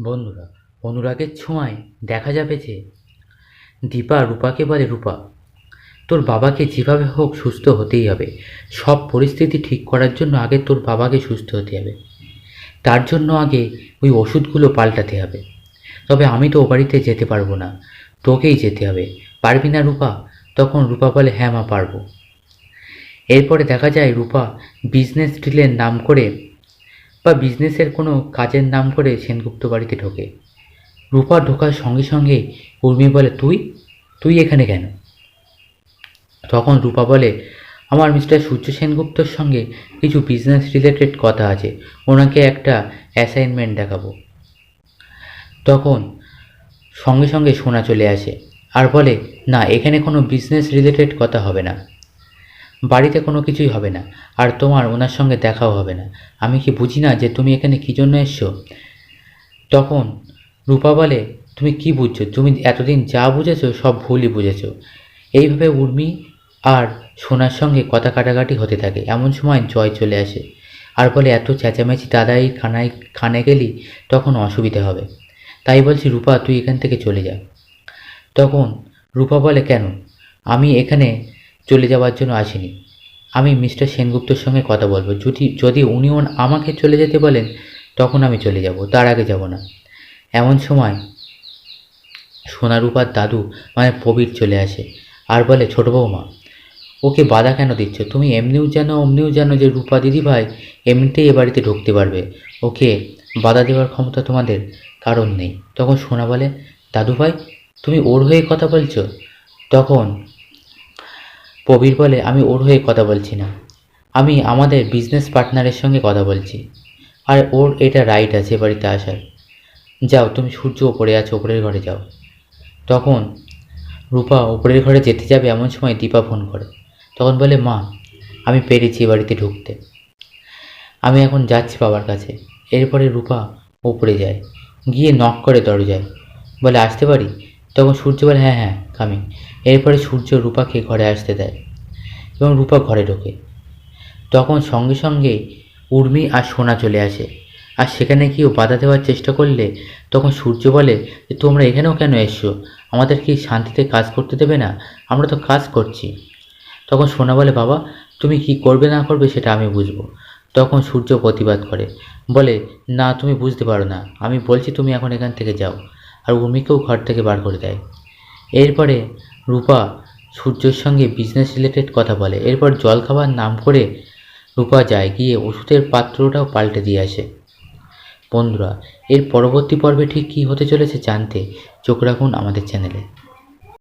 বন্ধুরা, অনুরাগের ছোঁয়ায় দেখা যাবে যে দীপা রূপাকে বলে রূপা, তোর বাবাকে যেভাবে হোক সুস্থ হতেই হবে। সব পরিস্থিতি ঠিক করার জন্য আগে তোর বাবাকে সুস্থ হতে হবে। তার জন্য আগে ওই ওষুধগুলো পাল্টাতে হবে। তবে আমি তো ও বাড়িতে যেতে পারব না, তোকেই যেতে হবে। পারবি না রূপা? তখন রূপা বলে হ্যাঁ মা, পারব। এরপরে দেখা যায় রূপা বিজনেস ডিলের নাম করে বা বিজনেসের কোনো কাজের নাম করে সেনগুপ্ত বাড়িতে ঢোকে। রূপা ঢোকার সঙ্গে সঙ্গে উর্মি বলে, তুই? তুই এখানে কেন? তখন রূপা বলে, আমার মিস্টার সূর্য সেনগুপ্তর সঙ্গে কিছু বিজনেস রিলেটেড কথা আছে। ওনাকে একটা অ্যাসাইনমেন্ট দেখাবো। তখন সঙ্গে সঙ্গে শোনা চলে আসে। আর বলে, না, এখানে কোনো বিজনেস রিলেটেড কথা হবে না। বাড়িতে কোনো কিছুই হবে না, আর তোমার ওনার সঙ্গে দেখাও হবে না। আমি কি বুঝি না যে তুমি এখানে কী জন্য এসছো? তখন রূপা বলে, তুমি কি বুঝছ? তুমি এতদিন যা বুঝেছ সব ভুলই বুঝেছ। এইভাবে উর্মি আর সোনার সঙ্গে কথা কাটাকাটি হতে থাকে। এমন সময় জয় চলে আসে আর বলে, এত চেঁচামেচি দাদাই খানায় খানে গেলি, তখন অসুবিধা হবে। তাই বলছি, রূপা, তুই এখান থেকে চলে যা। তখন রূপা বলে, কেন? আমি এখানে চলে যাওয়ার জন্য আসিনি। আমি মিস্টার সেনগুপ্তর সঙ্গে কথা বলব। যদি যদি উনি আমাকে চলে যেতে বলেন, তখন আমি চলে যাব, তার আগে যাব না। এমন সময় সোনারূপার দাদু মানে প্রবীর চলে আসে আর বলে, ছোট বৌমা ওকে বাধা কেন দিচ্ছ? তুমি এমনিও জানো, অমনিও জানো যে রূপা দিদি ভাই এমনিতেই এ বাড়িতে ঢুকতে পারবে। ওকে বাধা দেওয়ার ক্ষমতা তোমাদের কারণ নেই। তখন সোনা বলে দাদু ভাই তুমি ওর হয়ে কথা বলছো? তখন প্রবীর বলে, আমি ওর হয়ে কথা বলছি না। আমি আমাদের বিজনেস পার্টনারের সঙ্গে কথা বলছি। আর ওর এটা রাইট আছে বাড়িতে আসার। যাও, তুমি সূর্য ওপরে আছো, ওপরের ঘরে যাও। তখন রূপা ওপরের ঘরে যেতে যাবে, এমন সময় দীপা ফোন করে। তখন বলে, মা, আমি পেরেছি বাড়িতে ঢুকতে। আমি এখন যাচ্ছি বাবার কাছে। এরপরে রূপা ওপরে যায়, গিয়ে নক করে দরজায়। বলে, আসতে পারি? তখন সূর্য বলে হ্যাঁ হ্যাঁ কামি এরপরে সূর্য রূপাকে ঘরে আসতে দেয় এবং রূপা ঘরে ঢোকে। তখন সঙ্গে সঙ্গে উর্মি আর সোনা চলে আসে। আর সেখানে কেউ বাধা দেওয়ার চেষ্টা করলে তখন সূর্য বলে যে তোমরা এখানেও কেন এসছো? আমাদের কি শান্তিতে কাজ করতে দেবে না? আমরা তো কাজ করছি। তখন সোনা বলে, বাবা, তুমি কি করবে না করবে সেটা আমি বুঝব। তখন সূর্য প্রতিবাদ করে, বলে, না, তুমি বুঝতে পারো না। আমি বলছি তুমি এখন এখান থেকে যাও। আর উর্মিকেও ঘর থেকে বার করে দেয়। এরপরে রূপা সূর্যর সঙ্গে বিজনেস রিলেটেড কথা বলে। এরপর জল খাবার নাম করে রূপা যায়, গিয়ে ওষুধের পাত্রটাও পাল্টে দিয়ে আসে। বন্ধুরা, এর পরবর্তী পর্বে ঠিক কী হতে চলেছে জানতে চোখ রাখুন আমাদের চ্যানেলে